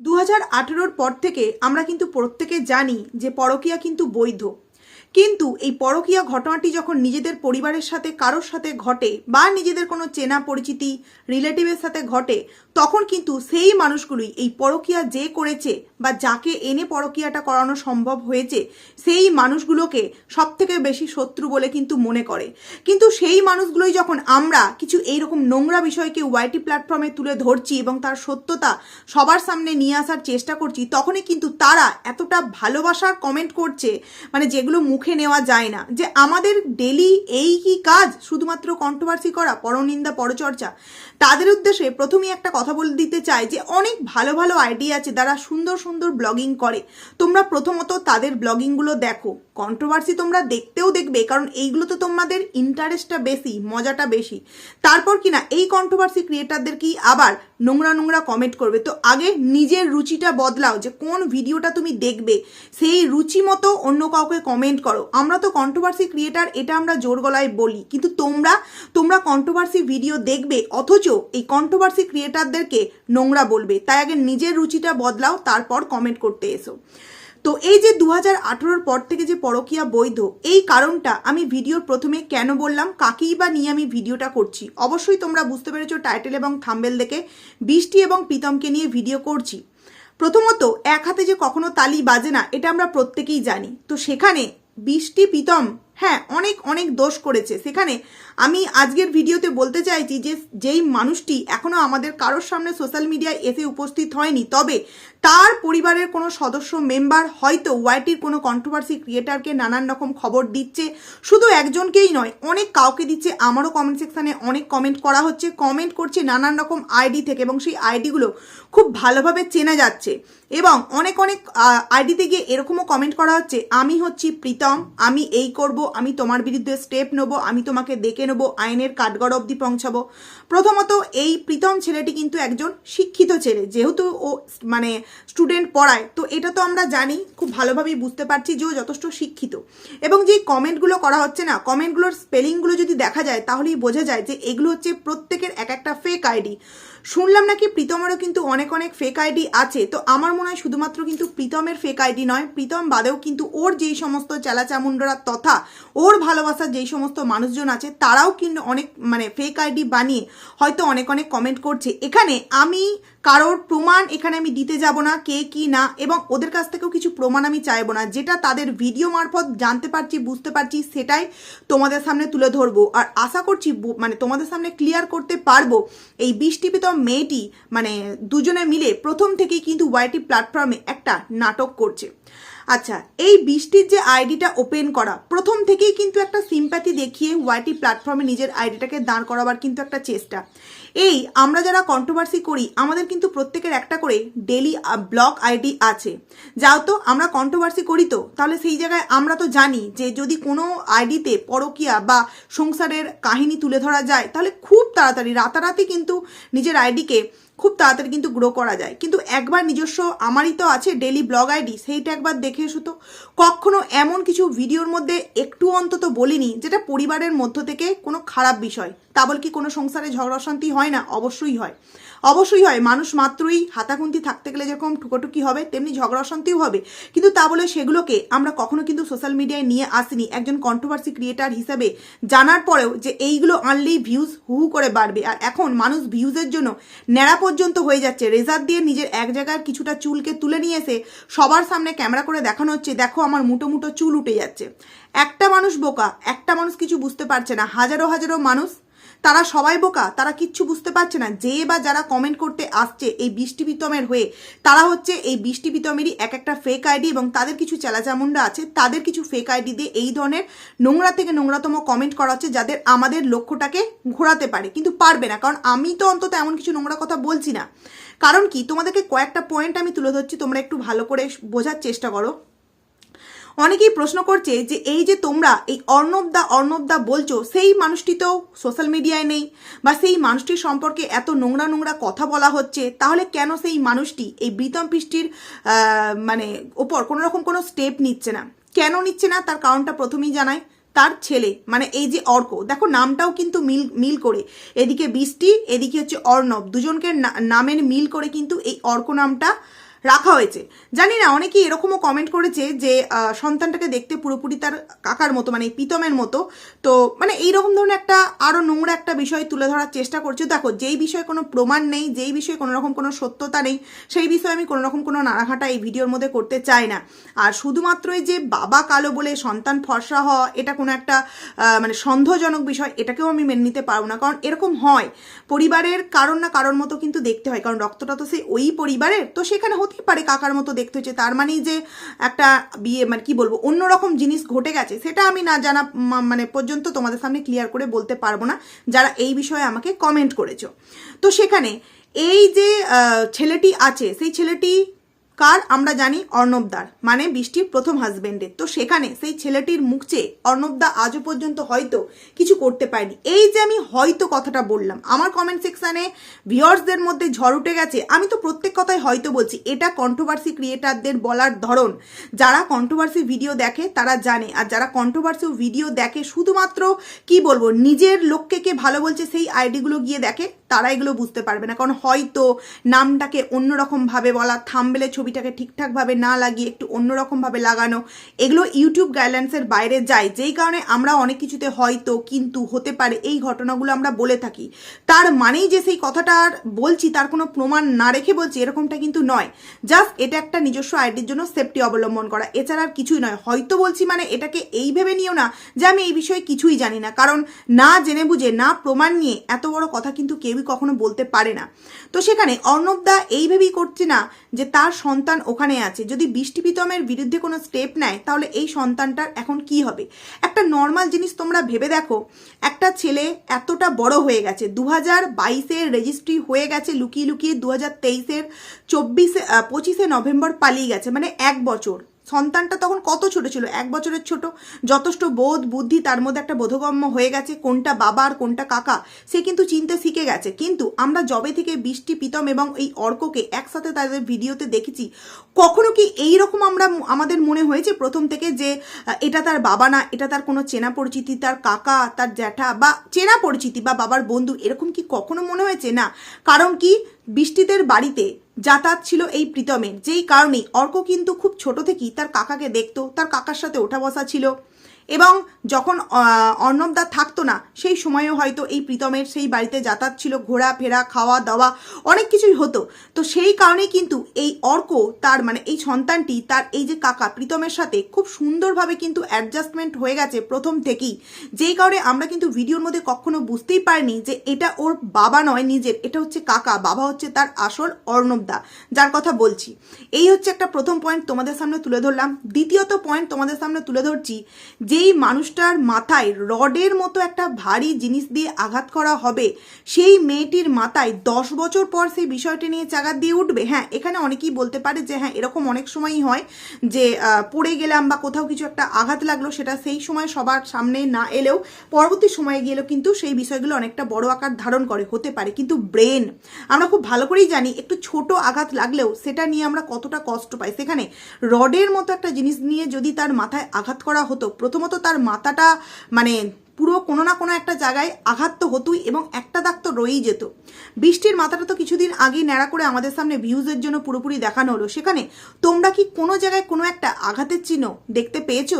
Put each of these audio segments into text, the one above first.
দু হাজার পর থেকে আমরা কিন্তু প্রত্যেকে জানি যে পরকীয়া কিন্তু বৈধ। কিন্তু এই পরকীয়া ঘটনাটি যখন নিজেদের পরিবারের সাথে, কারোর সাথে ঘটে বা নিজেদের কোনো চেনা পরিচিতি, রিলেটিভের সাথে ঘটে, তখন কিন্তু সেই মানুষগুলোই এই পরকীয়া যে করেছে বা যাকে এনে পরকীয়াটা করানো সম্ভব হয়েছে, সেই মানুষগুলোকে সব থেকে বেশি শত্রু বলে কিন্তু মনে করে। কিন্তু সেই মানুষগুলোই যখন আমরা কিছু এইরকম নোংরা বিষয়কে ওয়াইটি প্ল্যাটফর্মে তুলে ধরছি এবং তার সত্যতা সবার সামনে নিয়ে আসার চেষ্টা করছি, তখনই কিন্তু তারা এতটা ভালোবাসার কমেন্ট করছে মানে যেগুলো মুখে নেওয়া যায় না। যে আমাদের ডেলি এই কি কাজ? শুধুমাত্র কন্ট্রোভার্সি করা পরনিন্দা পরচর্চা। তাদের উদ্দেশ্যে প্রথমেই একটা কথা বলে দিতে চাই যে অনেক ভালো ভালো আইডিয়া আছে যারা সুন্দর সুন্দর ব্লগিং করে। তোমরা প্রথমত তাদের ব্লগিংগুলো দেখো। কন্ট্রোভার্সি তোমরা দেখতেও দেখবে, কারণ এইগুলোতে তোমাদের ইন্টারেস্টটা বেশি, মজাটা বেশি। তারপর কিনা এই কন্ট্রোভার্সি ক্রিয়েটারদেরকেই আবার নোংরা নোংরা কমেন্ট করবে? তো আগে নিজের রুচিটা বদলাও যে কোন ভিডিওটা তুমি দেখবে। সেই রুচি মতো অন্য কাউকে কমেন্ট করো। আমরা তো কন্ট্রোভার্সি ক্রিয়েটার এটা আমরা জোর গলায় বলি। কিন্তু তোমরা তোমরা কন্ট্রোভার্সি ভিডিও দেখবে, অথচ এই কন্ট্রোভার্সি ক্রিয়েটারদেরকে নোংরা বলবে। তাই আগে নিজের রুচিটা বদলাও, তারপর কমেন্ট করতে এসো। তো এই যে দু হাজার পর থেকে যে পরকীয়া বৈধ, এই কারণটা আমি ভিডিওর প্রথমে কেন বললাম, কাকেই বা নিয়ে আমি ভিডিওটা করছি? অবশ্যই তোমরা বুঝতে পেরেছ টাইটেল এবং থাম্বেল দেখে বৃষ্টি এবং প্রীতমকে নিয়ে ভিডিও করছি। প্রথমত, এক হাতে যে কখনো তালি বাজে না, এটা আমরা প্রত্যেকেই জানি। তো সেখানে বৃষ্টি, প্রীতম হ্যাঁ অনেক অনেক দোষ করেছে। সেখানে আমি আজকের ভিডিওতে বলতে চাইছি যে, যেই মানুষটি এখনও আমাদের কারোর সামনে সোশ্যাল মিডিয়ায় এসে উপস্থিত হয়নি, তবে তার পরিবারের কোনো সদস্য মেম্বার হয়তো ওয়াইটির কোনো কন্ট্রোভার্সি ক্রিয়েটারকে নানান রকম খবর দিচ্ছে। শুধু একজনকেই নয়, অনেক কাউকে দিচ্ছে। আমারও কমেন্ট সেকশানে অনেক কমেন্ট করা হচ্ছে। কমেন্ট করছে নানান রকম আইডি থেকে এবং সেই আইডিগুলো খুব ভালোভাবে চেনা যাচ্ছে। এবং অনেক অনেক আইডিতে গিয়ে এরকমও কমেন্ট করা হচ্ছে, আমি হচ্ছি প্রীতম, আমি এই করব আমি তোমার বিরুদ্ধে স্টেপ নেব, আমি তোমাকে দেখে নেব, আইনের কাঠগড় অবধি পৌঁছাবো। প্রথমত এই প্রীতম ছেলেটি কিন্তু একজন শিক্ষিত ছেলে, যেহেতু ও মানে স্টুডেন্ট পড়ায়, তো এটা তো আমরা জানি, খুব ভালোভাবেই বুঝতে পারছি যে ও যথেষ্ট শিক্ষিত। এবং যে কমেন্টগুলো করা হচ্ছে না, কমেন্টগুলোর স্পেলিংগুলো যদি দেখা যায়, তাহলেই বোঝা যায় যে এগুলো হচ্ছে প্রত্যেকের এক একটা ফেক আইডি শুনলাম নাকি প্রীতমেরও কিন্তু অনেক অনেক ফেক আইডি আছে। তো আমার মনে হয় শুধুমাত্র কিন্তু প্রীতমের ফেক আইডি নয়, প্রীতম বাদেও কিন্তু ওর যেই সমস্ত চেলাচামুন্ডরা তথা ওর ভালোবাসার যেই সমস্ত মানুষজন আছে, তারাও কিন্তু অনেক মানে ফেক আইডি বানিয়ে হয়তো অনেক অনেক কমেন্ট করছে। এখানে আমি কারোর প্রমাণ এখানে আমি দিতে যাব না, কে কি না, এবং ওদের কাছ থেকেও কিছু প্রমাণ আমি চাইব না। যেটা তাদের ভিডিও মারফত জানতে পারছি, বুঝতে পারছি, সেটাই তোমাদের সামনে তুলে ধরবো। আর আশা করছি মানে তোমাদের সামনে ক্লিয়ার করতে পারব, এই বৃষ্টিপিত মেয়েটি মানে দুজনে মিলে প্রথম থেকেই কিন্তু ওয়াইটি প্ল্যাটফর্মে একটা নাটক করছে। আচ্ছা এই বৃষ্টির যে আইডিটা ওপেন করা, প্রথম থেকেই কিন্তু একটা সিম্প্যাথি দেখিয়ে ওয়াইটি প্ল্যাটফর্মে নিজের আইডিটাকে দাঁড় করাবার কিন্তু একটা চেষ্টা। এই, আমরা যারা কন্ট্রোভার্সি করি, আমাদের কিন্তু প্রত্যেকের একটা করে ডেলি ব্লক আইডি আছে। যাও তো, আমরা কন্ট্রোভার্সি করি তো, তাহলে সেই জায়গায় আমরা তো জানি যে যদি কোনো আইডিতে পরকিয়া বা সংসারের কাহিনী তুলে ধরা যায়, তাহলে খুব তাড়াতাড়ি, রাতারাতি কিন্তু নিজের আইডিকে খুব তাড়াতাড়ি কিন্তু গ্রো করা যায়। কিন্তু একবার নিজস্ব আমারই তো আছে ডেলি ব্লগ আইডি সেইটা একবার দেখে এসো তো। কখনো এমন কিছু ভিডিওর মধ্যে একটু অন্তত বলিনি, যেটা পরিবারের মধ্য থেকে কোনো খারাপ বিষয়। তা বল কি কোনো সংসারে ঝগড়া অশান্তি হয় না? অবশ্যই হয়। অবশ্যই হয়। মানুষ মাত্রই হাতাখুন্তি থাকতে গেলে যেরকম ঠুকোটুকি হবে, তেমনি ঝগড়া অশান্তিও হবে। কিন্তু তা বলে সেগুলোকে আমরা কখনো কিন্তু সোশ্যাল মিডিয়ায় নিয়ে আসিনি। একজন কন্ট্রোভার্সি ক্রিয়েটার হিসাবে জানার পরেও যে এইগুলো আনলেই ভিউজ হু করে বাড়বে। আর এখন মানুষ ভিউজের জন্য ন্যাড়া পর্যন্ত হয়ে যাচ্ছে। রেজার দিয়ে নিজের এক জায়গার কিছুটা চুলকে তুলে নিয়ে এসে সবার সামনে ক্যামেরা করে দেখানো হচ্ছে, দেখো আমার মুটো মুটো চুল উঠে যাচ্ছে। একটা মানুষ বোকা, একটা মানুষ কিছু বুঝতে পারছে না। হাজারো হাজারো মানুষ তারা সবাই বোকা, তারা কিচ্ছু বুঝতে পারছে না। যে বা যারা কমেন্ট করতে আসছে এই বৃষ্টি বিতমের হয়ে, তারা হচ্ছে এই বৃষ্টি বিতমেরই এক একটা ফেক আইডি এবং তাদের কিছু চেলাচামুন্ডা আছে, তাদের কিছু ফেক আইডি দিয়ে এই ধরনের নোংরা থেকে নোংরাতম কমেন্ট করা হচ্ছে যাদের আমাদের লক্ষ্যটাকে ঘোরাতে পারে। কিন্তু পারবে না, কারণ আমি তো অন্তত এমন কিছু নোংরা কথা বলছি না। কারণ কি? তোমাদেরকে কয়েকটা পয়েন্ট আমি তুলে ধরছি, তোমরা একটু ভালো করে বোঝার চেষ্টা করো। অনেকেই প্রশ্ন করছে যে এই যে তোমরা, এই অর্ণব দা অর্ণব দা বলছো, সেই মানুষটি তো সোশ্যাল মিডিয়ায় নেই বা সেই মানুষটির সম্পর্কে এত নোংরা নোংরা কথা বলা হচ্ছে, তাহলে কেন সেই মানুষটি এই প্রীতম পৃষ্টির মানে ওপর কোনো রকম কোনো স্টেপ নিচ্ছে না? কেন নিচ্ছে না? তার কারণটা প্রথমেই জানায় তার ছেলে মানে এই যে অর্ক, দেখো নামটাও কিন্তু মিল মিল করে। এদিকে বৃষ্টি, এদিকে হচ্ছে অর্ণব। দুজনকে নামের মিল করে কিন্তু এই অর্ক নামটা রাখা হয়েছে। জানি না, অনেকেই এরকমও কমেন্ট করেছে যে সন্তানটাকে দেখতে পুরোপুরি তার কাকার মতো মানে পিতমের মতো। তো মানে এইরকম ধরনের একটা আরও নোংরা একটা বিষয় তুলে ধরার চেষ্টা করছে। দেখো, যেই বিষয়ে কোনো প্রমাণ নেই, যেই বিষয়ে কোনো রকম কোনো সত্যতা নেই, সেই বিষয়ে আমি কোনো রকম কোনো নাড়াঘাটা এই ভিডিওর মধ্যে করতে চাই না। আর শুধুমাত্রই যে বাবা কালো বলে সন্তান ফর্সা হওয়া, এটা কোনো একটা মানে সন্দেহজনক বিষয়, এটাকেও আমি মেনে নিতে পারব না। কারণ এরকম হয়। পরিবারের কারণ না কারোর মতো কিন্তু দেখতে হয়। কারণ রক্তটা তো সেই ওই পরিবারের, তো সেখানে হতেই পারে কাকার মতো দেখতে হচ্ছে। তার মানেই যে একটা বিয়ে মানে কি বলব, অন্যরকম জিনিস ঘটে গেছে, সেটা আমি না জানা মানে পর্যন্ত তোমাদের সামনে ক্লিয়ার করে বলতে পারব না। যারা এই বিষয়ে আমাকে কমেন্ট করেছ। তো সেখানে এই যে ছেলেটি আছে, সেই ছেলেটি কার? আমরা জানি অর্ণবদার মানে বৃষ্টির প্রথম হাজবেন্ডের তো সেখানে সেই ছেলেটির মুখ চেয়ে অর্ণবদা আজও পর্যন্ত হয়তো কিছু করতে পারেনি। এই যে আমি হয়তো কথাটা বললাম, আমার কমেন্ট সেকশানে ভিউয়ার্সদের মধ্যে ঝড় উঠে গেছে। আমি তো প্রত্যেক কথাই হয়তো বলছি, এটা কন্ট্রোভার্সি ক্রিয়েটারদের বলার ধরন। যারা কন্ট্রোভার্সি ভিডিও দেখে, তারা জানে। আর যারা কন্ট্রোভার্সি ভিডিও দেখে, শুধুমাত্র, কি বলব, নিজের লোককে কে ভালো বলছে, সেই আইডিগুলো গিয়ে দেখে। তারা এগুলো বুঝতে পারবে না। কারণ হয়তো নামটাকে অন্যরকমভাবে বলা থামবেলে ছবিটাকে ঠিকঠাকভাবে না লাগিয়ে একটু অন্যরকমভাবে লাগানো, এগুলো ইউটিউব গাইডলাইন্সের বাইরে যায়। যেই কারণে আমরা অনেক কিছুতে হয়তো কিন্তু হতে পারে এই ঘটনাগুলো আমরা বলে থাকি। তার মানেই যে সেই কথাটা বলছি, তার কোনো প্রমাণ না রেখে বলছি, এরকমটা কিন্তু নয়। জাস্ট এটা একটা নিজস্ব আইডির জন্য সেফটি অবলম্বন করা। এছাড়া আর কিছুই নয়। হয়তো বলছি মানে এটাকে এই ভেবে নিও না যে আমি এই বিষয়ে কিছুই জানি না। কারণ না জেনে বুঝে, না প্রমাণ নিয়ে এত বড় কথা কিন্তু কেউই কখনো বলতে পারে না। তো সেখানে অর্ণবদা এই ভেবেই করছে না যে তার সন্তান ওখানে আছে। যদি বৃষ্টি প্রীতমের বিরুদ্ধে কোনো স্টেপ নেয়, তাহলে এই সন্তানটার এখন কি হবে? একটা নর্মাল জিনিস তোমরা ভেবে দেখো, একটা ছেলে এতটা বড় হয়ে গেছে। দু হাজার বাইশের রেজিস্ট্রি হয়ে গেছে, লুকিয়ে লুকিয়ে দু হাজার তেইশের চব্বিশে পঁচিশে নভেম্বর পালিয়ে গেছে মানে এক বছর। সন্তানটা তখন কত ছোট ছিল? এক বছরের ছোট। যথেষ্ট বোধ, বুদ্ধি, তার মধ্যে একটা বোধগম্য হয়ে গেছে, কোনটা বাবা আর কোনটা কাকা, সে কিন্তু চিনতে শিখে গেছে। কিন্তু আমরা জবে থেকে বৃষ্টি, প্রীতম এবং এই অর্ককে একসাথে তাদের ভিডিওতে দেখেছি, কখনো কি এই রকম আমরা আমাদের মনে হয়েছে প্রথম থেকে যে এটা তার বাবা না, এটা তার কোনো চেনা পরিচিতি, তার কাকা, তার জ্যাঠা বা চেনা পরিচিতি বা বাবার বন্ধু, এরকম কি কখনো মনে হয়েছে? না। কারণ কি, বৃষ্টিদের বাড়িতে যাতায়াত ছিল এই প্রীতমের। যেই কারণে অর্ক কিন্তু খুব ছোট থেকেই তার কাকাকে দেখত, তার কাকার সাথে ওঠা বসা ছিল। এবং যখন অর্ণবদা থাকতো না, সেই সময়েও হয়তো এই প্রীতমের সেই বাড়িতে যাতায়াত ছিল, ঘোরাফেরা খাওয়া দাওয়া অনেক কিছুই হতো। তো সেই কারণেই কিন্তু এই অর্ক তার মানে এই সন্তানটি, তার এই যে কাকা প্রীতমের সাথে খুব সুন্দরভাবে কিন্তু অ্যাডজাস্টমেন্ট হয়ে গেছে প্রথম থেকেই। যেই কারণে আমরা কিন্তু ভিডিওর মধ্যে কখনো বুঝতেই পারিনি যে এটা ওর বাবা নয় নিজের, এটা হচ্ছে কাকা, বাবা হচ্ছে তার আসল অর্ণবদা, যার কথা বলছি। এই হচ্ছে একটা প্রথম পয়েন্ট তোমাদের সামনে তুলে ধরলাম। দ্বিতীয়ত পয়েন্ট তোমাদের সামনে তুলে ধরছি যেই মানুষটার মাথায় রডের মতো একটা ভারী জিনিস দিয়ে আঘাত করা হবে, সেই মেয়েটির মাথায় দশ বছর পর সেই বিষয়টি নিয়ে চাগাত দিয়ে উঠবে? হ্যাঁ এখানে অনেকেই বলতে পারে যে হ্যাঁ এরকম অনেক সময়ই হয় যে পড়ে গেলাম বা কোথাও কিছু একটা আঘাত লাগল, সেটা সেই সময় সবার সামনে না এলেও পরবর্তী সময়ে গেলেও কিন্তু সেই বিষয়গুলো অনেকটা বড় আকার ধারণ করে, হতে পারে। কিন্তু ব্রেন, আমরা খুব ভালো করেই জানি, একটু ছোট আঘাত লাগলেও সেটা নিয়ে আমরা কতটা কষ্ট পাই। সেখানে রডের মতো একটা জিনিস নিয়ে যদি তার মাথায় আঘাত করা হতো, প্রথমত তার মাথাটা মানে পুরো কোনো না কোনো একটা জায়গায় আঘাত তো হতোই এবং একটা দাগ তো রয়েই যেত। বৃষ্টির মাথাটা তো কিছুদিন আগেই ন্যাড়া করে আমাদের সামনে ভিউজের জন্য পুরোপুরি দেখানো হলো। সেখানে তোমরা কি কোনো জায়গায় কোনো একটা আঘাতের চিহ্ন দেখতে পেয়েছ?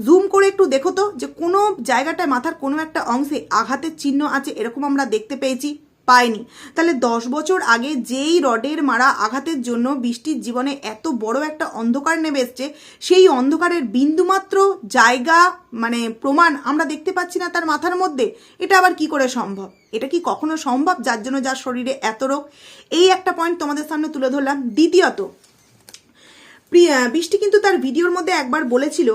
জুম করে একটু দেখো তো যে কোনো জায়গাটায় মাথার কোনো একটা অংশে আঘাতের চিহ্ন আছে, এরকম আমরা দেখতে পেয়েছি। পাইনি তাহলে দশ বছর আগে যেই রডের মারা আঘাতের জন্য বৃষ্টির জীবনে এত বড় একটা অন্ধকার নেমে এসছে, সেই অন্ধকারের বিন্দুমাত্র জায়গা মানে প্রমাণ আমরা দেখতে পাচ্ছি না তার মাথার মধ্যে, এটা আবার কি করে সম্ভব? এটা কি কখনো সম্ভব? যার জন্য যার শরীরে এত রোগ? এই একটা পয়েন্ট তোমাদের সামনে তুলে ধরলাম। দ্বিতীয়ত বৃষ্টি কিন্তু তার ভিডিওর মধ্যে একবার বলেছিল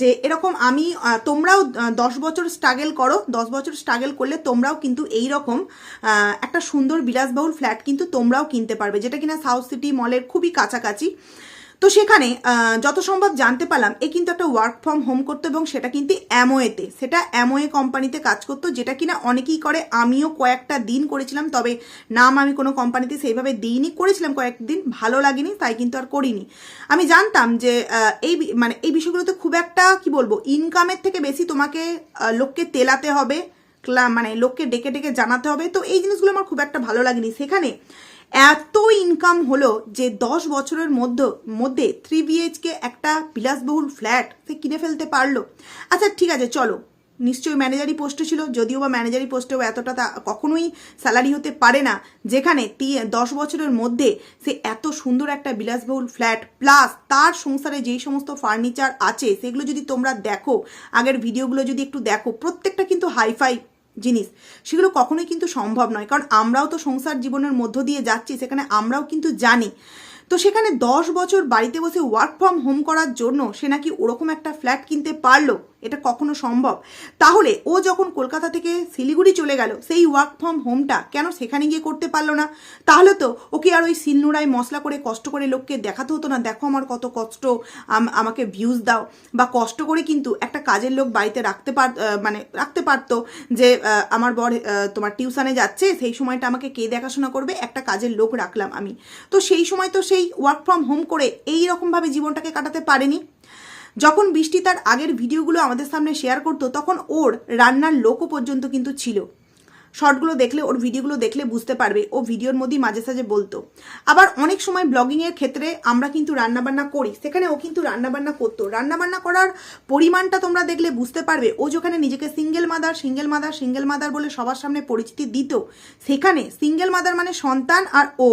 যে এরকম আমি তোমরাও দশ বছর স্ট্রাগেল করো, দশ বছর স্ট্রাগেল করলে তোমরাও কিন্তু এই রকম একটা সুন্দর বিলাসবহুল ফ্ল্যাট কিন্তু তোমরাও কিনতে পারবে, যেটা কিনা সাউথ সিটি মলের খুবই কাছাকাছি। তো সেখানে যত সম্ভব জানতে পারলাম, এ কিন্তু একটা ওয়ার্ক ফ্রম হোম করতো এবং সেটা কিন্তু অ্যামোয়েতে সেটা অ্যামোয়ে কোম্পানিতে কাজ করতো, যেটা কিনা অনেকেই করে। আমিও কয়েকটা দিন করেছিলাম, তবে নাম আমি কোনো কোম্পানিতে সেইভাবে দিইনি। করেছিলাম কয়েকদিন, ভালো লাগেনি, তাই কিন্তু আর করিনি। আমি জানতাম যে এই মানে এই বিষয়গুলোতে খুব একটা, কি বলব ইনকামের থেকে বেশি তোমাকে লোককে তেলাতে হবে মানে লোককে ডেকে ডেকে জানাতে হবে। তো এই জিনিসগুলো আমার খুব একটা ভালো লাগেনি। সেখানে এত ইনকাম হলো যে দশ বছরের মধ্যে মধ্যে থ্রি বিএইচকে একটা বিলাসবহুল ফ্ল্যাট সে কিনে ফেলতে পারল। আচ্ছা ঠিক আছে, চলো। নিশ্চয়ই ম্যানেজারি পোস্টে ছিল, যদিও বা ম্যানেজারি পোস্টেও এতটা তা কখনোই স্যালারি হতে পারে না, যেখানে দশ বছরের মধ্যে সে এত সুন্দর একটা বিলাসবহুল ফ্ল্যাট প্লাস তার সংসারে যেই সমস্ত ফার্নিচার আছে, সেগুলো যদি তোমরা দেখো, আগের ভিডিওগুলো যদি একটু দেখো, প্রত্যেকটা কিন্তু হাইফাই জিনিস, সেগুলো কখনোই কিন্তু সম্ভব নয়। কারণ আমরাও তো সংসার জীবনের মধ্য দিয়ে যাচ্ছি, সেখানে আমরাও কিন্তু জানি। তো সেখানে দশ বছর বাড়িতে বসে ওয়ার্ক ফ্রম হোম করার জন্য সে নাকি ওরকম একটা ফ্ল্যাট কিনতে পারল। এটা কখনো সম্ভব? তাহলে ও যখন কলকাতা থেকে শিলিগুড়ি চলে গেল, সেই ওয়ার্ক ফ্রম হোমটা কেন সেখানে গিয়ে করতে পারল না? তাহলে তো ওকে আর ওই শিলনোড়ায় মশলা করে, কষ্ট করে লোককে দেখাতে হতো না, দেখো আমার কত কষ্ট আমাকে ভিউজ দাও। বা কষ্ট করে কিন্তু একটা কাজের লোক বাড়িতে রাখতে পার মানে রাখতে পারতো যে আমার বর তোমার টিউশনে যাচ্ছে, সেই সময়টা আমাকে কে দেখাশোনা করবে? একটা কাজের লোক রাখলাম আমি। তো সেই সময় তো সেই ওয়ার্ক ফ্রম হোম করে এই রকমভাবে জীবনটাকে কাটাতে পারেনি। যখন বৃষ্টি তার আগের ভিডিওগুলো আমাদের সামনে শেয়ার করতো, তখন ওর রান্নার লোকও পর্যন্ত কিন্তু ছিল। শর্টগুলো দেখলে, ওর ভিডিওগুলো দেখলে বুঝতে পারবে, ও ভিডিওর মধ্যেই মাঝে সাঝে বলতো। আবার অনেক সময় ব্লগিংয়ের ক্ষেত্রে আমরা কিন্তু রান্নাবান্না করি, সেখানে ও কিন্তু রান্নাবান্না করতো। রান্নাবান্না করার পরিমাণটা তোমরা দেখলে বুঝতে পারবে, ও যেখানে নিজেকে single mother single mother single mother বলে সবার সামনে পরিচিতি দিত, সেখানে সিঙ্গেল মাদার মানে সন্তান আর ও।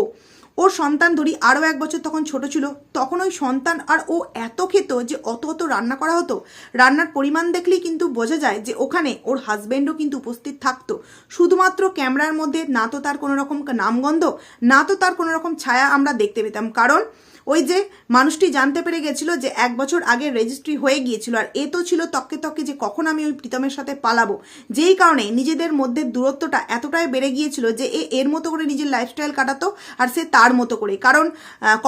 ওর সন্তান ধরি আরও এক বছর তখন ছোট ছিল। তখন ওই সন্তান আর ও এত খেত যে অত অত রান্না করা হতো। রান্নার পরিমাণ দেখলেই কিন্তু বোঝা যায় যে ওখানে ওর হাজব্যান্ডও কিন্তু উপস্থিত থাকতো। শুধুমাত্র ক্যামেরার মধ্যে না তো তার কোনো রকম নামগন্ধ, না তো তার কোনো রকম ছায়া আমরা দেখতে পেতাম। কারণ ওই যে মানুষটি জানতে পেরে গেছিল যে এক বছর আগে রেজিস্ট্রি হয়ে গিয়েছিল, আর এ তো ছিল তককে তককে যে কখন আমি ওই প্রীতমের সাথে পালাবো। যেই কারণে নিজেদের মধ্যে দূরত্বটা এতটাই বেড়ে গিয়েছিল যে এ এর মতো করে নিজের লাইফস্টাইল কাটাতো আর সে তার মতো করে। কারণ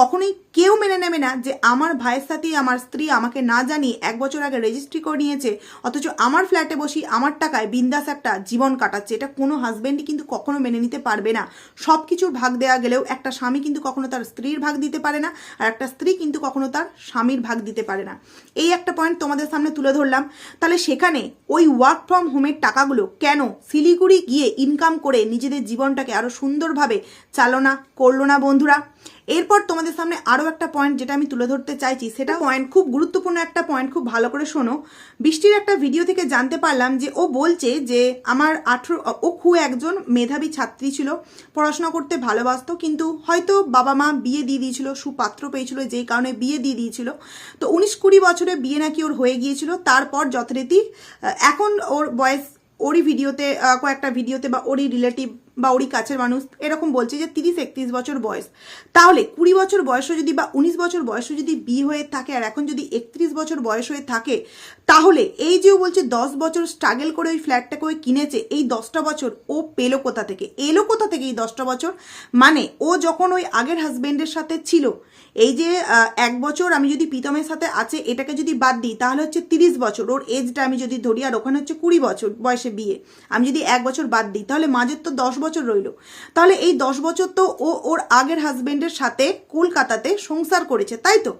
কখনোই কেউ মেনে নেবে না যে আমার ভাইয়ের সাথে আমার স্ত্রী আমাকে না জানিয়ে এক বছর আগে রেজিস্ট্রি করে নিয়েছে, অথচ আমার ফ্ল্যাটে বসি আমার টাকায় বিন্দাস একটা জীবন কাটাচ্ছে। এটা কোনো হাজবেন্ডই কিন্তু কখনো মেনে নিতে পারবে না। সব কিছুর ভাগ দেওয়া গেলেও একটা স্বামী কিন্তু কখনো তার স্ত্রীর ভাগ দিতে পারে না। আর একটা স্ত্রী কিন্তু কখনো তার স্বামীর ভাগ দিতে পারে না। এই একটা পয়েন্ট তোমাদের সামনে তুলে ধরলাম। তাহলে সেখানে ওই ওয়ার্ক ফ্রম হোমের টাকাগুলো কেন শিলিগুড়ি গিয়ে ইনকাম করে নিজেদের জীবনটাকে আরও সুন্দরভাবে চালনা করল না বন্ধুরা? এরপর তোমাদের সামনে আরও একটা পয়েন্ট যেটা আমি তুলে ধরতে চাইছি, সেটা পয়েন্ট খুব গুরুত্বপূর্ণ একটা পয়েন্ট খুব ভালো করে শোনো। বৃষ্টির একটা ভিডিও থেকে জানতে পারলাম যে ও বলছে যে আমার আঠেরো, ও খুব একজন মেধাবী ছাত্রী ছিল, পড়াশোনা করতে ভালোবাসতো, কিন্তু হয়তো বাবা মা বিয়ে দিয়ে দিয়েছিল, সুপাত্র পেয়েছিল, যেই কারণে বিয়ে দিয়ে দিয়েছিল। তো উনিশ কুড়ি বছরে বিয়ে নাকি ওর হয়ে গিয়েছিল, তারপর যথারীতি এখন ওর বয়স, ওরই ভিডিওতে কয়েকটা ভিডিওতে বা ওরই রিলেটিভ বা ওরই কাছের মানুষ এরকম বলছে যে তিরিশ একত্রিশ বছর বয়স। তাহলে কুড়ি বছর বয়সও যদি বা উনিশ বছর বয়সও যদি বিয়ে হয়ে থাকে আর এখন যদি একত্রিশ বছর বয়স হয়ে থাকে, তাহলে এই যে ও বলছে দশ বছর স্ট্রাগল করে ওই ফ্ল্যাটটাকে ওই কিনেছে, এই দশটা বছর ও পেল কোথা থেকে? এলো কোথা থেকে এই দশটা বছর? মানে ও যখন ওই আগের হাজবেন্ডের সাথে ছিল, এই যে এক বছর আমি যদি প্রীতমের সাথে আছে, এটাকে যদি বাদ দিই, তাহলে হচ্ছে তিরিশ বছর। ওর এজটা আমি যদি ধরি আর ওখানে হচ্ছে কুড়ি বছর বয়সে বিয়ে, আমি যদি এক বছর বাদ দিই, তাহলে মাঝের তো দশ বছর রইল। তাহলে এই দশ বছর তো ও ওর আগের হাজবেন্ডের সাথে কলকাতাতে সংসার করেছে, তাই তো?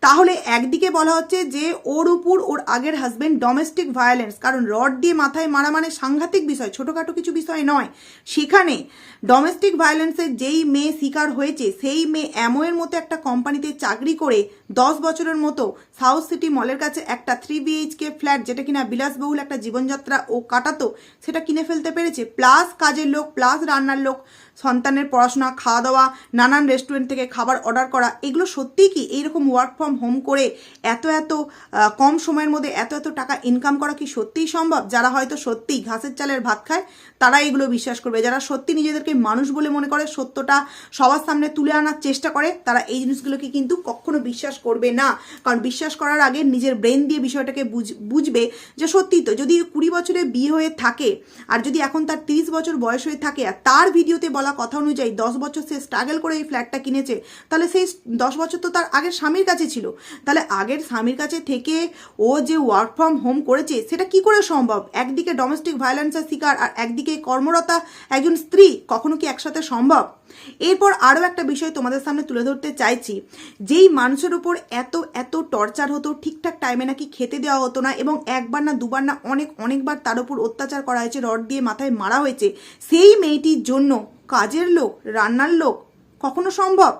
তাহলে একদিকে বলা হচ্ছে যে ওর উপর ওর আগের হাজবেন্ড ডোমেস্টিক ভায়োলেন্স কারণ রড দিয়ে মাথায় মারা মানে সাংঘাতিক বিষয়, ছোটোখাটো কিছু বিষয় নয়। সেখানে ডোমেস্টিক ভায়োলেন্সের যেই মেয়ে শিকার হয়েছে, সেই মেয়ে অ্যামোয়ের মতো একটা কোম্পানিতে চাকরি করে দশ বছরের মতো সাউথ সিটি মলের কাছে একটা থ্রি বিএইচকে ফ্ল্যাট যেটা কিনা বিলাসবহুল একটা জীবনযাত্রা ও কাটাতো, সেটা কিনে ফেলতে পেরেছে। প্লাস কাজের লোক প্লাস রান্নার লোক সন্তানের পড়াশোনা খাওয়া দাওয়া নানান রেস্টুরেন্ট থেকে খাবার অর্ডার করা, এগুলো সত্যিই কি এইরকম ওয়ার্ক ফ্রম হোম করে এত এত কম সময়ের মধ্যে এত এত টাকা ইনকাম করা কি সত্যিই সম্ভব? যারা হয়তো সত্যিই ঘাসের চালের ভাত খায় তারা এগুলো বিশ্বাস করবে। যারা সত্যি নিজেদেরকে মানুষ বলে মনে করে, সত্যটা সবার সামনে তুলে আনার চেষ্টা করে, তারা এই জিনিসগুলোকে কিন্তু কখনো বিশ্বাস করবে না। কারণ বিশ্বাস করার আগে নিজের ব্রেন দিয়ে বিষয়টাকে বুঝ- বুঝবে যে সত্যি তো, যদি কুড়ি বছরে বিয়ে হয়ে থাকে, আর যদি এখন তার তিরিশ বছর বয়স হয়ে থাকে, আর তার ভিডিওতে বলা কথা অনুযায়ী দশ বছর সে স্ট্রাগল করে এই ফ্ল্যাটটা কিনেছে, তাহলে সেই দশ বছর তো তার আগের স্বামীর কাছে ছিল। তাহলে আগের স্বামীর কাছে থেকে ও যে ওয়ার্ক ফ্রম হোম করেছে, সেটা কি করে সম্ভব? একদিকে ডোমেস্টিক ভায়োলেন্সের শিকার আর একদিকে কর্মরতা, একজন স্ত্রী, কখনো কি একসাথে সম্ভব? এরপর আরও একটা বিষয় তোমাদের সামনে তুলে ধরতে চাইছি। যেই মানুষের উপর এত এত টর্চার হতো, ঠিকঠাক টাইমে নাকি খেতে দেওয়া হতো না এবং একবার না দুবার না অনেক, অনেকবার তার উপর অত্যাচার করা হয়েছে, রড দিয়ে মাথায় মারা হয়েছে, সেই মেয়েটির জন্য কাজের লোক, রান্নার লোক, কখনো সম্ভব?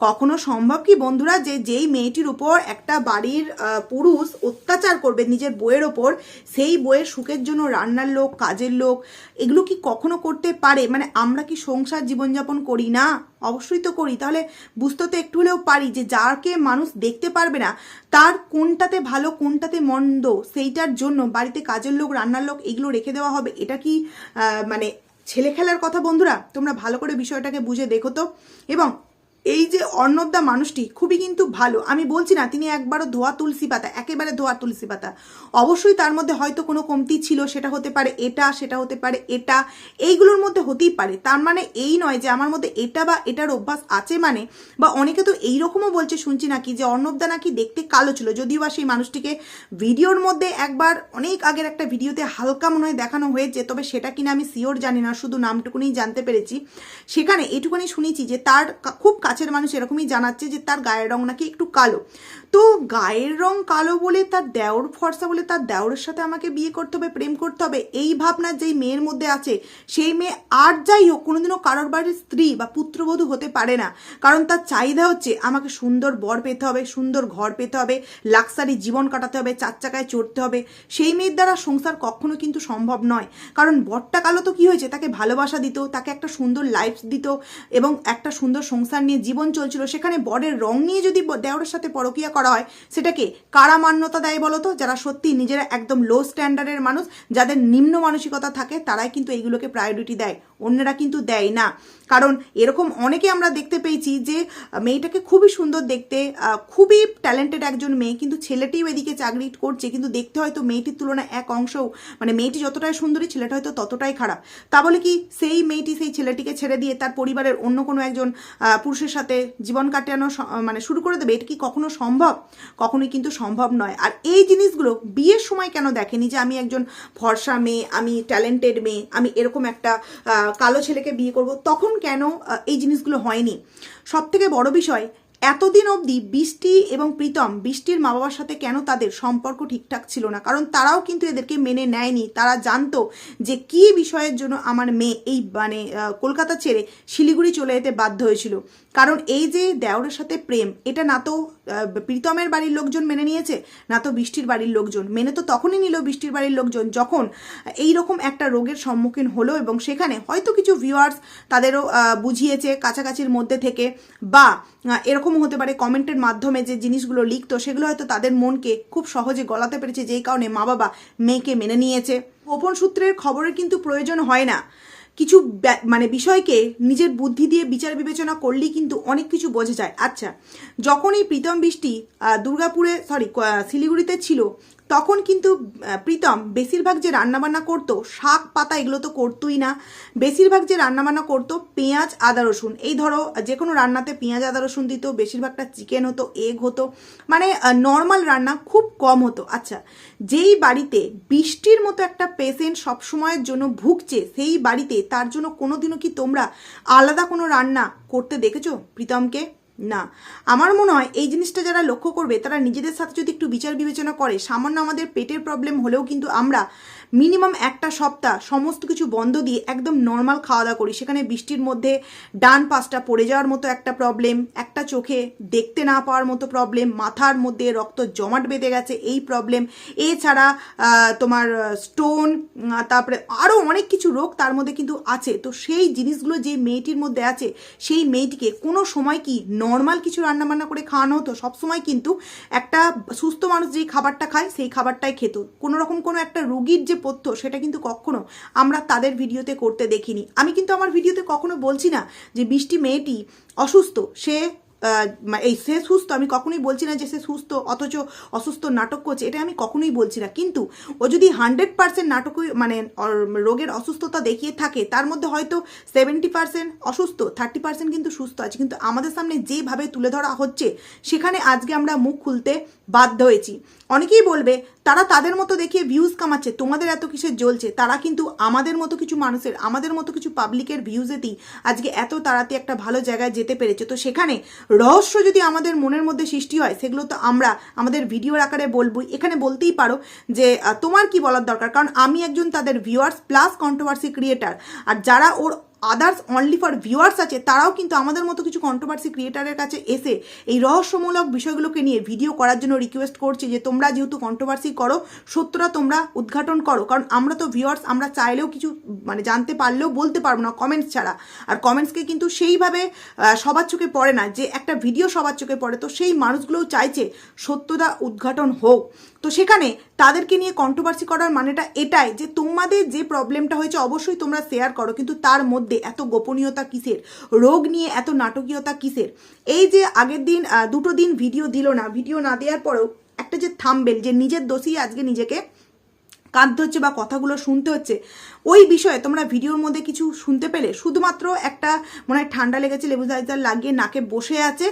কখনো সম্ভব কি বন্ধুরা যে যেই মেয়েটির উপর একটা বাড়ির পুরুষ অত্যাচার করবে নিজের বইয়ের ওপর, সেই বইয়ের সুখের জন্য রান্নার লোক, কাজের লোক, এগুলো কি কখনো করতে পারে? মানে আমরা কি সংসার জীবনযাপন করি না? অবশ্যই তো করি। তাহলে বুঝতে তো একটু হলেও পারি যে যাকে মানুষ দেখতে পারবে না, তার কোনটাতে ভালো, কোনটাতে মন্দ, সেইটার জন্য বাড়িতে কাজের লোক, রান্নার লোক এগুলো রেখে দেওয়া হবে? এটা কি মানে ছেলে খেলার কথা বন্ধুরা তোমরা ভালো করে বিষয়টাকে বুঝে দেখো তো। এবং এই যে অর্ণবদা মানুষটি খুবই কিন্তু ভালো। আমি বলছি না, তিনি একবারও ধোয়া তুলসী পাতা, একেবারে ধোয়া তুলসী পাতা। অবশ্যই তার মধ্যে হয়তো কোনো কমতি ছিল, সেটা হতে পারে এটা, সেটা হতে পারে এটা। এইগুলোর মধ্যে হতেই পারে। তার মানে এই নয় যে আমার মধ্যে এটা বা এটার অভ্যাস আছে মানে বা অনেকে তো এইরকমও বলছে, শুনছি নাকি যে অর্ণবদা নাকি দেখতে কালো ছিল। যদিও বা সেই মানুষটিকে ভিডিওর মধ্যে একবার অনেক আগের একটা ভিডিওতে হালকা মনে হয় দেখানো হয়েছে, তবে সেটা কিনা আমি শিওর জানি না, শুধু নামটুকুনি জানতে পেরেছি। সেখানে এটুকুনি শুনেছি যে তার খুব কাছের মানুষ এরকমই জানাচ্ছে যে তার গায়ের রং নাকি একটু কালো। তো গায়ের রং কালো বলে তার দেওর ফর্সা বলে তার দেওরের সাথে আমাকে বিয়ে করতে হবে, প্রেম করতে হবে, এই ভাবনা যেই মেয়ের মধ্যে আছে, সেই মেয়ে আর যাই হোক, কোনোদিনও কারোর বাড়ির স্ত্রী বা পুত্রবধূ হতে পারে না। কারণ তার চাহিদা হচ্ছে আমাকে সুন্দর বর পেতে হবে, সুন্দর ঘর পেতে হবে লাক্সারি জীবন কাটাতে হবে, চার চাকায় চড়তে হবে। সেই মেয়ের দ্বারা সংসার কখনো কিন্তু সম্ভব নয়। কারণ বরটা কালো তো কি হয়েছে? তাকে ভালোবাসা দিত, তাকে একটা সুন্দর লাইফ দিত এবং একটা সুন্দর সংসার নিয়ে জীবন চলছিল। সেখানে বরের রং নিয়ে যদি দেওরের সাথে পরকিয়া হয়? সেটাকে কারা মান্যতা দেয় বলতো যারা সত্যি নিজেরা একদম লো স্ট্যান্ডার্ডের মানুষ, যাদের নিম্ন মানসিকতা থাকে, তারাই কিন্তু এইগুলোকে প্রায়োরিটি দেয়। অন্যরা কিন্তু দেয় না। কারণ এরকম অনেকে আমরা দেখতে পেয়েছি যে, মেয়েটাকে খুবই সুন্দর দেখতে খুবই ট্যালেন্টেড একজন মেয়ে, কিন্তু ছেলেটিও এদিকে চাকরি করছে, কিন্তু দেখতে হয়তো মেয়েটির তুলনায় এক অংশও মানে মেয়েটি যতটাই সুন্দরী, ছেলেটা হয়তো ততটাই খারাপ। তা বলে কি সেই মেয়েটি সেই ছেলেটিকে ছেড়ে দিয়ে তার পরিবারের অন্য কোনো একজন পুরুষের সাথে জীবন কাটানো মানে শুরু করে দেবে, এটা কি কখনো সম্ভব? কখনোই কিন্তু সম্ভব নয়। আর এই জিনিসগুলো বিয়ের সময় কেন দেখেনি যে, আমি একজন ফর্সা মেয়ে, আমি ট্যালেন্টেড মেয়ে, আমি এরকম একটা কালো ছেলেকে বিয়ে করব তখন কেন এই জিনিসগুলো হয়নি? সব থেকে বড় বিষয় এতদিন অবধি বৃষ্টি এবং প্রীতম বৃষ্টির মা বাবার সাথে কেন তাদের সম্পর্ক ঠিকঠাক ছিল না? কারণ তারাও কিন্তু এদেরকে মেনে নেয়নি। তারা জানতো যে কি বিষয়ের জন্য আমার মেয়ে এই মানে কলকাতা ছেড়ে শিলিগুড়ি চলে যেতে বাধ্য হয়েছিল। কারণ এই যে দেওরের সাথে প্রেম এটা না তো প্রীতমের বাড়ির লোকজন মেনে নিয়েছে না তো বৃষ্টির বাড়ির লোকজন। মেনে তো তখনই নিল বৃষ্টির বাড়ির লোকজন যখন এই রকম একটা রোগের সম্মুখীন হলো এবং সেখানে হয়তো কিছু ভিউয়ার্স তাদেরও বুঝিয়েছে কাছাকাছির মধ্যে থেকে বা আহ, এরকমও হতে পারে কমেন্টের মাধ্যমে যে জিনিসগুলো লিখতো, সেগুলো হয়তো তাদের মনকে খুব সহজে গলাতে পেরেছে, যেই কারণে মা বাবা মেয়েকে মেনে নিয়েছে। গোপন সূত্রের খবরের কিন্তু প্রয়োজন হয় না। কিছু মানে বিষয়কে নিজের বুদ্ধি দিয়ে বিচার বিবেচনা করলেই কিন্তু অনেক কিছু বোঝা যায়। আচ্ছা যখনই প্রীতম বৃষ্টি দুর্গাপুরে সরি শিলিগুড়িতে ছিল তখন কিন্তু প্রীতম বেশিরভাগ যে রান্নাবান্না করতো, শাক, পাতা এগুলো তো করতোই না। বেশিরভাগ যে রান্নাবান্না করতো পেঁয়াজ, আদা, রসুন। এই ধরো যে কোনো রান্নাতে পেঁয়াজ, আদা, রসুন দিত, বেশিরভাগটা চিকেন হতো, এগ হতো। মানে নর্মাল রান্না খুব কম হতো। আচ্ছা যেই বাড়িতে বৃষ্টির মতো একটা পেশেন্ট সবসময়ের জন্য ভুগছে, সেই বাড়িতে তার জন্য কোনোদিনও কি তোমরা আলাদা কোনো রান্না করতে দেখেছ প্রীতমকে? না। আমার মনে হয় এই জিনিসটা যারা লক্ষ্য করবে, তারা নিজেদের সাথে যদি একটু বিচার বিবেচনা করে, সামান্য আমাদের পেটের প্রবলেম হলেও কিন্তু আমরা মিনিমাম একটা সপ্তাহ সমস্ত কিছু বন্ধ দিয়ে একদম নর্মাল খাওয়া দাওয়া করি। সেখানে বৃষ্টির মধ্যে ডান পাশটা পড়ে যাওয়ার মতো একটা প্রবলেম একটা চোখে দেখতে না পাওয়ার মতো প্রবলেম মাথার মধ্যে রক্ত জমাট বেঁধে গেছে এই প্রবলেম এছাড়া তোমার স্টোন তারপরে আরও অনেক কিছু রোগ তার মধ্যে কিন্তু আছে। তো সেই জিনিসগুলো যে মেয়েটির মধ্যে আছে, সেই মেয়েটিকে কোনো সময় কি নর্মাল কিছু রান্নাবান্না করে খাওয়ানো হতো? সবসময় কিন্তু একটা সুস্থ মানুষ যেই খাবারটা খায়, সেই খাবারটাই খেত। কোনো রকম কোনো একটা রুগীর যে পথ্য সেটা কিন্তু কখনো আমরা তাদের ভিডিওতে করতে দেখিনি। আমি কিন্তু আমার ভিডিওতে কখনো বলছি না যে বৃষ্টি মেয়েটি অসুস্থ, সে এই সে সুস্থ, আমি কখনোই বলছি না যে সে সুস্থ অথচ অসুস্থ নাটক করছে, এটা আমি কখনোই বলছি না। কিন্তু ও যদি হান্ড্রেড পার্সেন্ট নাটক মানে রোগের অসুস্থতা দেখিয়ে থাকে, তার মধ্যে হয়তো সেভেন্টি পার্সেন্ট অসুস্থ, থার্টি পার্সেন্ট কিন্তু সুস্থ আছে। কিন্তু আমাদের সামনে যেভাবে তুলে ধরা হচ্ছে, সেখানে আজকে আমরা মুখ খুলতে বাধ্য হয়েছি। অনেকেই বলবে তারা তাদের মতো দেখিয়ে ভিউজ কামাচ্ছে, তোমাদের এত কিসের জ্বলছে? তারা কিন্তু আমাদের মতো কিছু মানুষের, আমাদের মতো কিছু পাবলিকের ভিউজেতেই আজকে এত তাড়াতাড়ি একটা ভালো জায়গায় যেতে পেরেছে। তো সেখানে রহস্য যদি আমাদের মনের মধ্যে সৃষ্টি হয়, সেগুলো তো আমরা আমাদের ভিডিওর আকারে বলবোই। এখানে বলতেই পারো যে তোমার কি বলার দরকার? কারণ আমি একজন তাদের ভিউয়ার্স প্লাস কন্ট্রোভার্সি ক্রিয়েটার আর যারা ওর আদার্স অনলি ফর ভিউয়ার্স আছে, তারাও কিন্তু আমাদের মতো কিছু কন্ট্রোভার্সি ক্রিয়েটারের কাছে এসে এই রহস্যমূলক বিষয়গুলোকে নিয়ে ভিডিও করার জন্য রিকোয়েস্ট করছি যে তোমরা যেহেতু কন্ট্রোভার্সি করো, সত্যটা তোমরা উদ্ঘাটন করো। কারণ আমরা তো ভিউয়ার্স আমরা চাইলেও কিছু মানে জানতে পারলেও বলতে পারব না কমেন্টস ছাড়া। আর কমেন্টসকে কিন্তু সেইভাবে সবার চোখে পড়ে না যে একটা ভিডিও সবার চোখে পড়ে। তো সেই মানুষগুলোও চাইছে সত্যতা উদ্ঘাটন হোক। তো সেখানে তাদেরকে নিয়ে কন্ট্রোভার্সি করার মানেটা এটাই যে তোমাদের যে প্রবলেমটা হয়েছে অবশ্যই তোমরা শেয়ার করো, কিন্তু তার মধ্যে এত গোপনীয়তা কিসের? রোগ নিয়ে এত নাটকীয়তা কিসের? এই যে আগের দিন দুটো দিন ভিডিও দিল না ভিডিও না দেওয়ার পরেও একটা যে থামবেল যে নিজের দোষী আজকে নিজেকে কাঁদতে হচ্ছে বা কথাগুলো শুনতে হচ্ছে, ওই বিষয়ে তোমরা ভিডিওর মধ্যে কিছু শুনতে পেলে। শুধুমাত্র একটা মনে হয় ঠান্ডা লেগেছে লেবু লেবুজাইজার লাগিয়ে নাকে বসে আছে,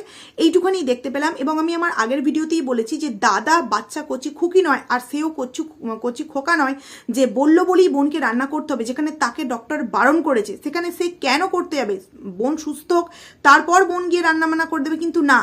এইটুখানি দেখতে পেলাম। এবং আমি আমার আগের ভিডিওতেই বলেছি যে, দাদা বাচ্চা কচি খুকি নয়, আর সেও কচি কচি খোকা নয়, যে বলল বলেই বোনকে রান্না করতে হবে, যেখানে তাকে ডক্টর বারণ করেছে, সেখানে সে কেন করতে যাবে? বোন সুস্থ হোক, তারপর বোন গিয়ে রান্না বান্না করে দেবে, কিন্তু না,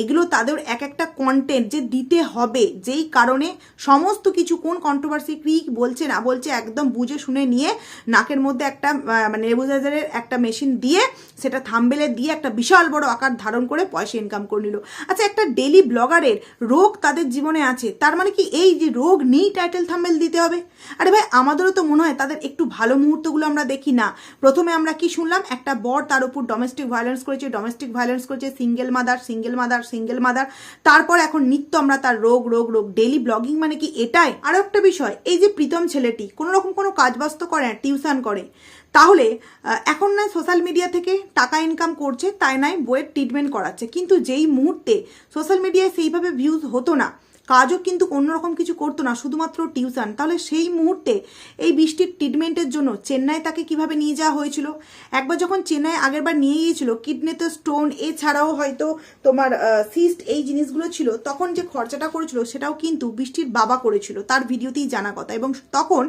এগুলো তাদের এক একটা কন্টেন্ট যে দিতে হবে, যেই কারণে সমস্ত কিছু কোন কন্ট্রোভার্সি কি বলছে, না বলছে, একদম বুঝে শুনে নিয়ে নাকের মধ্যে একটা মানে নেবুজাইজারের একটা মেশিন দিয়ে সেটা থাম্বেলে দিয়ে একটা বিশাল বড় আকার ধারণ করে পয়সা ইনকাম করে নিল। আচ্ছা একটা ডেলি ব্লগারের রোগ তাদের জীবনে আছে, তার মানে কি এই যে রোগ নেই টাইটেল থাম্বেল দিতে হবে? আরে ভাই, আমাদেরও তো মনে হয় তাদের একটু ভালো মুহূর্তগুলো আমরা দেখি না। প্রথমে আমরা কি শুনলাম, একটা বর তার উপর ডোমেস্টিক ভায়োলেন্স করেছে ডোমেস্টিক ভায়োলেন্স করেছে single mother single mother single mother তারপর এখন নিত্য আমরা তার রোগ রোগ রোগ ডেলি ব্লগিং মানে কি এটাই? আরও একটা বিষয়, এই যে প্রীতম ছেলেটি কোনো রকম কোনো কাজ বাস্ত করে না, টিউশন করে। তাহলে এখন নয় সোশ্যাল মিডিয়া থেকে টাকা ইনকাম করছে, তাই নয় বইয়ের ট্রিটমেন্ট করাচ্ছে। কিন্তু যেই মুহূর্তে সোশ্যাল মিডিয়ায় সেইভাবে ভিউজ হতো না কাজও কিন্তু অন্যরকম কিছু করতো না, শুধুমাত্র টিউশন। তাহলে সেই মুহূর্তে এই বৃষ্টির ট্রিটমেন্টের জন্য চেন্নাই তাকে কীভাবে নিয়ে যাওয়া হয়েছিল? একবার যখন চেন্নাই আগেরবার নিয়ে গিয়েছিল, কিডনিতে স্টোন এছাড়াও হয়তো তোমার সিস্ট এই জিনিসগুলো ছিল, তখন যে খরচাটা করেছিল সেটাও কিন্তু বৃষ্টির বাবা করেছিল, তার ভিডিওতেই জানা কথা। এবং তখন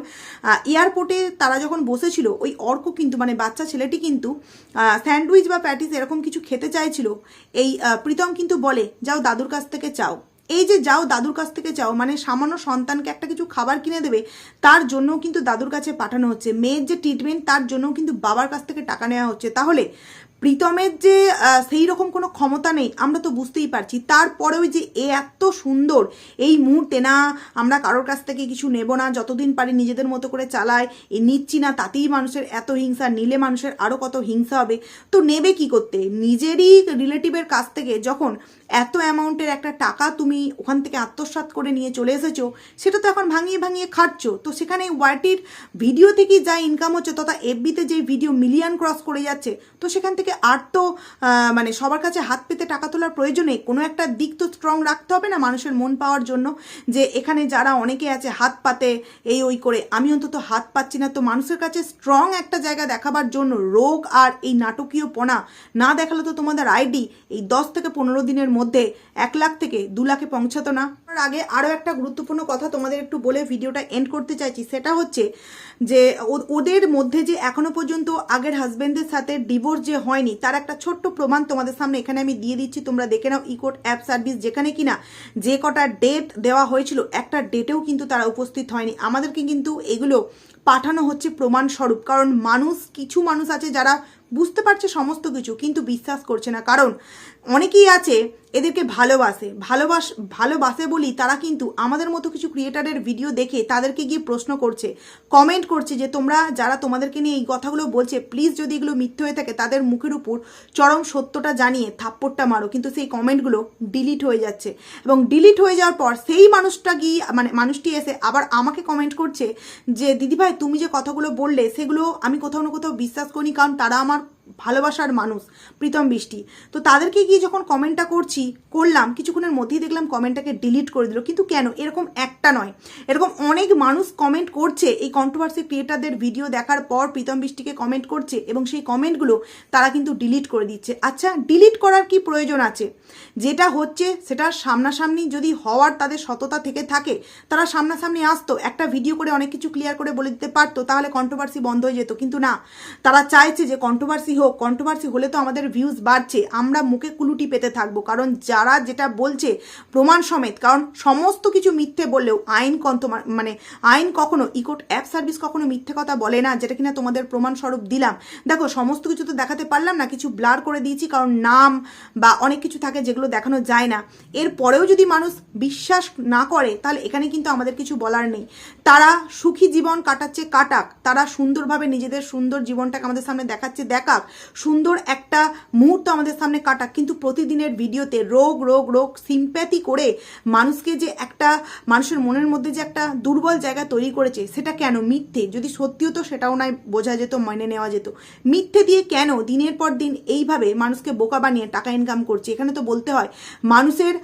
এয়ারপোর্টে তারা যখন বসেছিল, ওই অর্ক কিন্তু মানে বাচ্চা ছেলেটি কিন্তু স্যান্ডউইচ বা প্যাটিস এরকম কিছু খেতে চাইছিল, এই প্রীতম কিন্তু বলে, যাও দাদুর কাছ থেকে চাও। এই যে যাও দাদুর কাছ থেকে চাও মানে সামান্য সন্তানকে একটা কিছু খাবার কিনে দেবে, তার জন্যও কিন্তু দাদুর কাছে পাঠানো হচ্ছে। মেয়ের যে ট্রিটমেন্ট তার জন্যও কিন্তু বাবার কাছ থেকে টাকা নেওয়া হচ্ছে। তাহলে প্রীতমের যে সেই রকম কোনো ক্ষমতা নেই, আমরা তো বুঝতেই পারছি। তারপরেও যে এ এত সুন্দর, এই মুহূর্তে না আমরা কারোর কাছ থেকে কিছু নেব না, যতদিন পারি নিজেদের মতো করে চালায় এ নিচ্ছি না, তাতেই মানুষের এত হিংসা, নিলে মানুষের আরও কত হিংসা হবে। তো নেবে কি করতে? নিজেরই রিলেটিভের কাছ থেকে যখন এত অ্যামাউন্টের একটা টাকা তুমি ওখান থেকে আত্মসাৎ করে নিয়ে চলে এসেছ, সেটা তো এখন ভাঙিয়ে ভাঙিয়ে খাচ্ছ তো সেখানে ওয়াইটির ভিডিও থেকেই যা ইনকাম হচ্ছে, তথা এফবিতে যে ভিডিও মিলিয়ন ক্রস করে যাচ্ছে, তো সেখান থেকে আর তো মানে সবার কাছে হাত পেতে টাকা তোলার প্রয়োজনে কোনো একটা দিক তো স্ট্রং রাখতে হবে না মানুষের মন পাওয়ার জন্য, যে এখানে যারা অনেকে আছে হাত পাতে, এই ওই করে। আমি অন্তত হাত পাচ্ছি না, তো মানুষের কাছে স্ট্রং একটা জায়গা দেখাবার জন্য রোগ আর এই নাটকীয় পনা না দেখালে তো তোমাদের আইডি এই দশ থেকে পনেরো দিনের মধ্যে এক লাখ থেকে দু লাখে পৌঁছাতো না। তার আগে আরও একটা গুরুত্বপূর্ণ কথা তোমাদের একটু বলে ভিডিওটা এন্ড করতে চাইছি, সেটা হচ্ছে যে ওদের মধ্যে যে এখনও পর্যন্ত আগের হাজবেন্ডের সাথে ডিভোর্স যে হয়নি, তার একটা ছোট্ট প্রমাণ তোমাদের সামনে এখানে আমি দিয়ে দিচ্ছি, তোমরা দেখে নাও ইকোট অ্যাপ সার্ভিস যেখানে কিনা যে কটা ডেট দেওয়া হয়েছিল, একটা ডেটেও কিন্তু তারা উপস্থিত হয়নি। আমাদেরকে কিন্তু এগুলো পাঠানো হচ্ছে প্রমাণ স্বরূপ কারণ মানুষ, কিছু মানুষ আছে যারা বুঝতে পারছে সমস্ত কিছু, কিন্তু বিশ্বাস করছে না। কারণ অনেকেই আছে এদেরকে ভালোবাসে, ভালোবাস, ভালোবাসে বলি তারা কিন্তু আমাদের মতো কিছু ক্রিয়েটারের ভিডিও দেখে তাদেরকে গিয়ে প্রশ্ন করছে কমেন্ট করছে যে তোমরা যারা তোমাদেরকে নিয়ে এই কথাগুলো বলছে প্লিজ যদি এগুলো মিথ্যে হয়ে থাকে তাদের মুখের উপর চরম সত্যটা জানিয়ে থাপ্পড়টা মারো। কিন্তু সেই কমেন্টগুলো ডিলিট হয়ে যাচ্ছে। এবং ডিলিট হয়ে যাওয়ার পর সেই মানুষটা গিয়ে মানে মানুষটি এসে আবার আমাকে কমেন্ট করছে যে, দিদিভাই, তুমি যে কথাগুলো বললে সেগুলো আমি কোথাও না কোথাও বিশ্বাস করি কারণ তারা আমার uma ভালোবাসার মানুষ, প্রীতম বৃষ্টি। তো তাদেরকে গিয়ে যখন কমেন্টটা করছি, করলাম, কিছুক্ষণের মধ্যেই দেখলাম কমেন্টটাকে ডিলিট করে দিল। কিন্তু কেন? এরকম একটা নয়। এরকম অনেক মানুষ কমেন্ট করছে এই কন্ট্রোভার্সি ক্রিয়েটারদের ভিডিও দেখার পর প্রীতম বৃষ্টিকে কমেন্ট করছে এবং সেই কমেন্টগুলো তারা কিন্তু ডিলিট করে দিচ্ছে। আচ্ছা ডিলিট করার কি প্রয়োজন আছে? যেটা হচ্ছে, সেটা সামনাসামনি যদি হওয়ার তাদের সততা থেকে থাকে, তারা সামনাসামনি আসতো, একটা ভিডিও করে অনেক কিছু ক্লিয়ার করে বলে দিতে পারতো, তাহলে কন্ট্রোভার্সি বন্ধ হয়ে যেত। কিন্তু না, তারা চাইছে যে কন্ট্রোভার্সি হোক কন্ট্রোভার্সি হলে তো আমাদের ভিউজ বাড়ছে। আমরা মুখে কুলুটি পেতে থাকব, কারণ যারা যেটা বলছে প্রমাণ সমেত, কারণ সমস্ত কিছু মিথ্যে বললেও আইন কন্ত মানে আইন কখনো, ইকোট অ্যাপ সার্ভিস কখনো মিথ্যে কথা বলে না, যেটা কিনা তোমাদের প্রমাণ স্বরূপ দিলাম। দেখো, সমস্ত কিছু তো দেখাতে পারলাম না, কিছু ব্লার করে দিয়েছি, কারণ নাম বা অনেক কিছু থাকে যেগুলো দেখানো যায় না। এরপরেও যদি মানুষ বিশ্বাস না করে, তাহলে এখানে কিন্তু আমাদের কিছু বলার নেই। তারা সুখী জীবন কাটাচ্ছে, কাটাক। তারা সুন্দরভাবে নিজেদের সুন্দর জীবনটাকে আমাদের সামনে দেখাচ্ছে, দেখাক। সুন্দর একটা মুহূর্ত আমাদের সামনে কাটাক কিন্তু প্রতিদিনের ভিডিওতে রোগ রোগ রোগ সিম্প্যাথি করে মানুষকে যে একটা, মানুষের মনের মধ্যে যে একটা দুর্বল জায়গা তৈরি করেছে, সেটা কেন? মিথ্যে। যদি সত্যি হতো, সেটাও নয় বোঝা যেত, মেনে নেওয়া যেত। মিথ্যে দিয়ে কেন দিনের পর দিন এইভাবে মানুষকে বোকা বানিয়ে টাকা ইনকাম করছে? এখানে তো বলতে হয়, মানুষের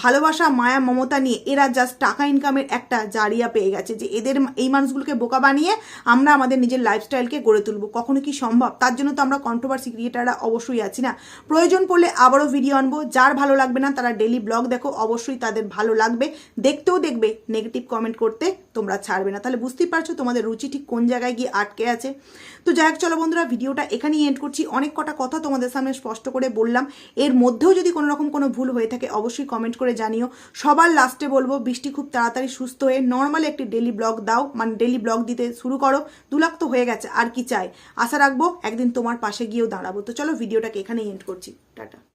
ভালোবাসা, মায়া, মমতা নিয়ে এরা জাস্ট টাকা ইনকামের একটা জারিয়া পেয়ে গেছে যে এদের, এই মানুষগুলোকে বোকা বানিয়ে আমরা আমাদের নিজের লাইফস্টাইলকে গড়ে তুলবো। কখনো কি সম্ভব? তার জন্য তো আমরা কন্ট্রোভার্সি ক্রিয়েটাররা অবশ্যই আছি না। প্রয়োজন পড়লে আবারও ভিডিও আনব। যার ভালো লাগবে না, তারা ডেলি ব্লগ দেখো, অবশ্যই তাদের ভালো লাগবে। দেখতেও দেখবে নেগেটিভ কমেন্ট করতে তোমরা ছাড়বে না। তাহলে বুঝতেই পারছ তোমাদের রুচি ঠিক কোন জায়গায় গিয়ে আটকে আছে। তো যাই হোক, চলো বন্ধুরা ভিডিওটা এখানেই এন্ড করছি। অনেক কটা কথা তোমাদের সামনে স্পষ্ট করে বললাম। এর মধ্যেও যদি কোনো রকম কোনো ভুল হয়ে থাকে, অবশ্যই কমেন্ট করে জানিও। সবার লাস্টে বলব, বৃষ্টি খুব তাড়াতাড়ি সুস্থ হয়ে নর্মাল একটি ডেলি ব্লগ দাও। মানে ডেলি ব্লগ দিতে শুরু করো। দু লাখ তো হয়ে গেছে, আর কি চাই? আশা রাখব, একদিন তোমার পাশে গিয়েও দাঁড়াবো। তো চলো ভিডিওটাকে এখানেই এন্ড করছি। টাটা।